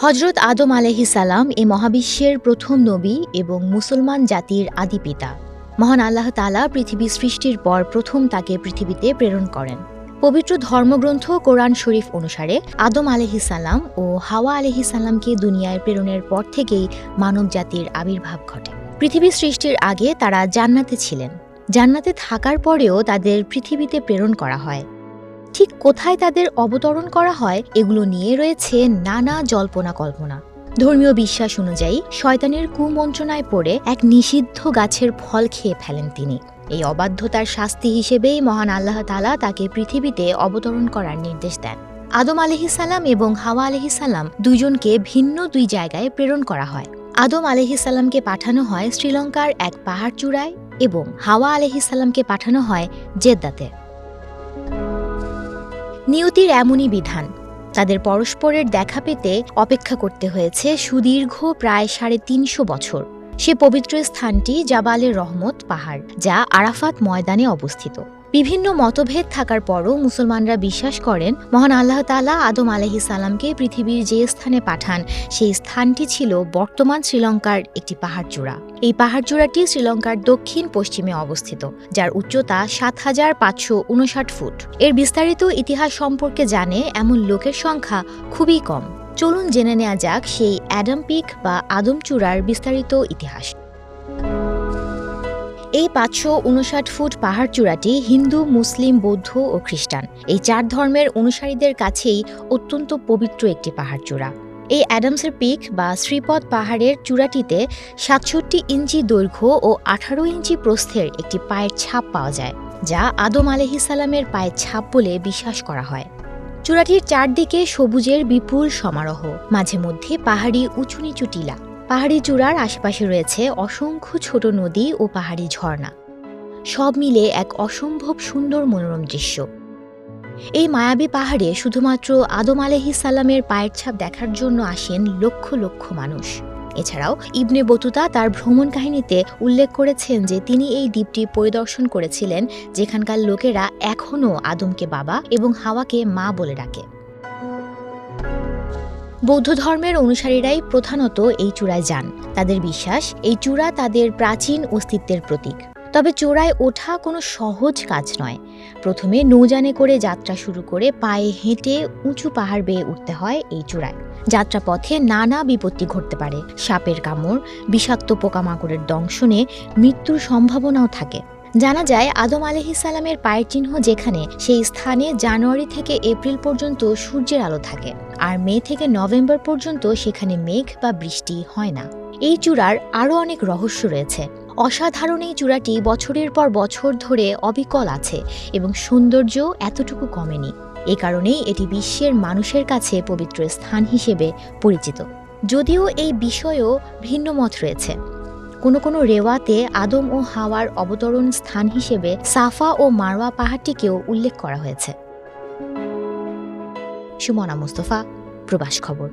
হজরত আদম আলহি সালাম এ মহাবিশ্বের প্রথম নবী এবং মুসলমান জাতির আদি পিতা। মহান আল্লাহ তালা পৃথিবী সৃষ্টির পর প্রথম তাকে পৃথিবীতে প্রেরণ করেন। পবিত্র ধর্মগ্রন্থ কোরআন শরীফ অনুসারে আদম আলহি সালাম ও হাওয়া আলহি সালামকে দুনিয়ায় প্রেরণের পর থেকেই মানব জাতির আবির্ভাব ঘটে। পৃথিবী সৃষ্টির আগে তারা জান্নাতে ছিলেন। জান্নাতে থাকার পরেও তাদের পৃথিবীতে প্রেরণ করা হয়। ঠিক কোথায় তাদের অবতরণ করা হয় এগুলো নিয়ে রয়েছে নানা জল্পনা কল্পনা। ধর্মীয় বিশ্বাস অনুযায়ী শয়তানের কুমন্ত্রণায় পড়ে এক নিষিদ্ধ গাছের ফল খেয়ে ফেলেন তিনি। এই অবাধ্যতার শাস্তি হিসেবেই মহান আল্লাহ তালা তাকে পৃথিবীতে অবতরণ করার নির্দেশ দেন। আদম আলহিসাল্লাম এবং হাওয়া আলহিসাল্লাম দুজনকে ভিন্ন দুই জায়গায় প্রেরণ করা হয়। আদম আলহিসাল্লামকে পাঠানো হয় শ্রীলঙ্কার এক পাহাড় চূড়ায় এবং হাওয়া আলহিসাল্লামকে পাঠানো হয় জেদ্দাতে। নিয়তির এমনই বিধান। তাদের পরস্পরের দেখা পেতে অপেক্ষা করতে হয়েছে সুদীর্ঘ প্রায় সাড়ে তিনশো বছর। সে পবিত্র স্থানটি জাবালে রহমত পাহাড়, যা আরাফাত ময়দানে অবস্থিত। বিভিন্ন মতভেদ থাকার পরও মুসলমানরা বিশ্বাস করেন, মহান আল্লাহ তালা আদম আলহি সালামকে পৃথিবীর যে স্থানে পাঠান, সেই স্থানটি ছিল বর্তমান শ্রীলঙ্কার একটি পাহাড়চূড়া। এই পাহাড়চূড়াটি শ্রীলঙ্কার দক্ষিণ পশ্চিমে অবস্থিত, যার উচ্চতা সাত হাজার পাঁচশো উনষাট ফুট। এর বিস্তারিত ইতিহাস সম্পর্কে জানে এমন লোকের সংখ্যা খুবই কম। চলুন জেনে নেওয়া যাক সেই অ্যাডাম পিক বা আদমচূড়ার বিস্তারিত ইতিহাস। এই পাঁচশো উনষাট ফুট পাহাড় চূড়াটি হিন্দু, মুসলিম, বৌদ্ধ ও খ্রিস্টান। এই চার ধর্মের অনুসারীদের কাছেই অত্যন্ত পবিত্র একটি পাহাড় চূড়া। এই অ্যাডামসের পিক বা শ্রীপদ পাহাড়ের চূড়াটিতে সাতষট্টি ইঞ্চি দৈর্ঘ্য ও আঠারো ইঞ্চি প্রস্থের একটি পায়ের ছাপ পাওয়া যায়, যা আদম আলহিসাল্লামের পায়ের ছাপ বলে বিশ্বাস করা হয়। চূড়াটির চারদিকে সবুজের বিপুল সমারোহ, মাঝে মধ্যে পাহাড়ি উঁচু নিচু টিলা। পাহাড়ি চূড়ার আশেপাশে রয়েছে অসংখ্য ছোট নদী ও পাহাড়ি ঝর্ণা। সব মিলে এক অসম্ভব সুন্দর মনোরম দৃশ্য। এই মায়াবী পাহাড়ে শুধুমাত্র আদম আলহিসাল্লামের পায়ের ছাপ দেখার জন্য আসেন লক্ষ লক্ষ মানুষ। এছাড়াও ইবনে বতুতা তার ভ্রমণ কাহিনীতে উল্লেখ করেছেন যে তিনি এই দ্বীপটি পরিদর্শন করেছিলেন, যেখানকার লোকেরা এখনও আদমকে বাবা এবং হাওয়াকে মা বলে ডাকে। বৌদ্ধ ধর্মের অনুসারীরাই প্রধানত এই চূড়ায় যান। তাদের বিশ্বাস, এই চূড়া তাদের প্রাচীন অস্তিত্বের প্রতীক। তবে চূড়ায় ওঠা কোনো সহজ কাজ নয়। প্রথমে নৌযানে করে যাত্রা শুরু করে পায়ে হেঁটে উঁচু পাহাড় বেয়ে উঠতে হয় এই চূড়ায়। যাত্রাপথে নানা বিপত্তি ঘটতে পারে। সাপের কামড়, বিষাক্ত পোকামাকড়ের দংশনে মৃত্যুর সম্ভাবনাও থাকে। জানা যায়, আদম আলহিসাল্লামের পায়ের চিহ্ন যেখানে, সেই স্থানে জানুয়ারি থেকে এপ্রিল পর্যন্ত সূর্যের আলো থাকে। আর মে থেকে নভেম্বর পর্যন্ত সেখানে মেঘ বা বৃষ্টি হয় না। এই চূড়ার আরও অনেক রহস্য রয়েছে। অসাধারণ এই চূড়াটি বছরের পর বছর ধরে অবিকল আছে এবং সৌন্দর্য এতটুকু কমেনি। এ কারণেই এটি বিশ্বের মানুষের কাছে পবিত্র স্থান হিসেবে পরিচিত। যদিও এই বিষয়েও ভিন্ন মত রয়েছে। কোনো কোনো রেওয়াতে আদম ও হাওয়ার অবতরণ স্থান হিসেবে সাফা ও মারওয়া পাহাড়টিকেও উল্লেখ করা হয়েছে। সুমনা মুস্তফা, প্রবাস খবর।